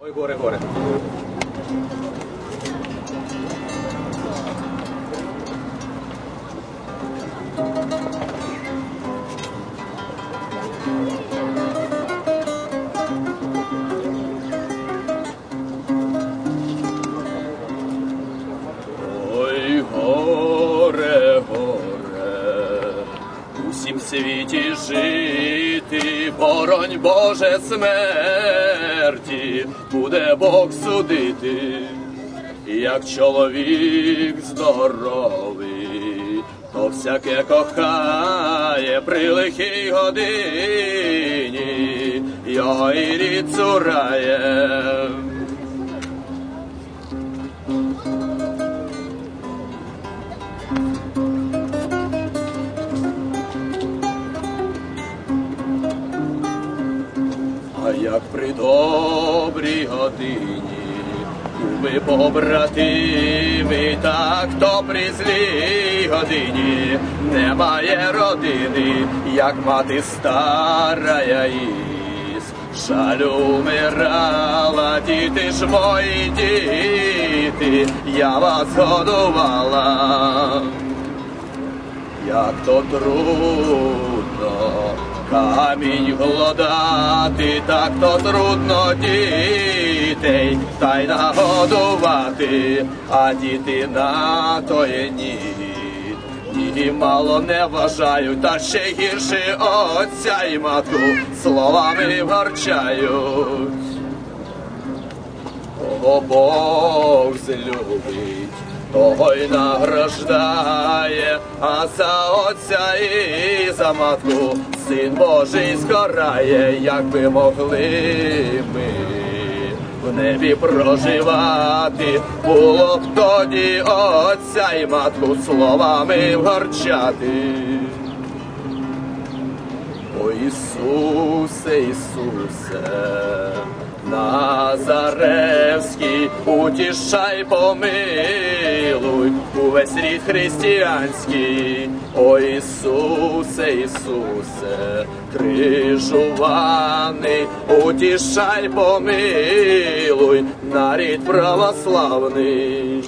Oi, gore, gore. Усім світі жити, боронь Боже смерті, буде Бог судити, як чоловік здоровий, то всяке кохає при лихій годині, його і рід. Як при добрій годині ви побратими, так то при злій годині. Немає родини, як мати стара із жалю вмирала, діти ж мої діти, я вас годувала. Як то трудно камінь голодати так то трудно дітей та й нагодувати, а діти на то ні. І мало не вважають, та ще гірше отця і матку словами вгарчають. Кого Бог злюбить, того й награждає, а за отця і за матку син Божий скарає, як би могли ми в небі проживати, було б тоді отця і матку словами вгарчати. О Ісусе, Ісусе, Назаревський, утішай, помилуй, увесь рід християнський, о Ісусе, Ісусе, крижуваний, утішай, помилуй, на нарід православний.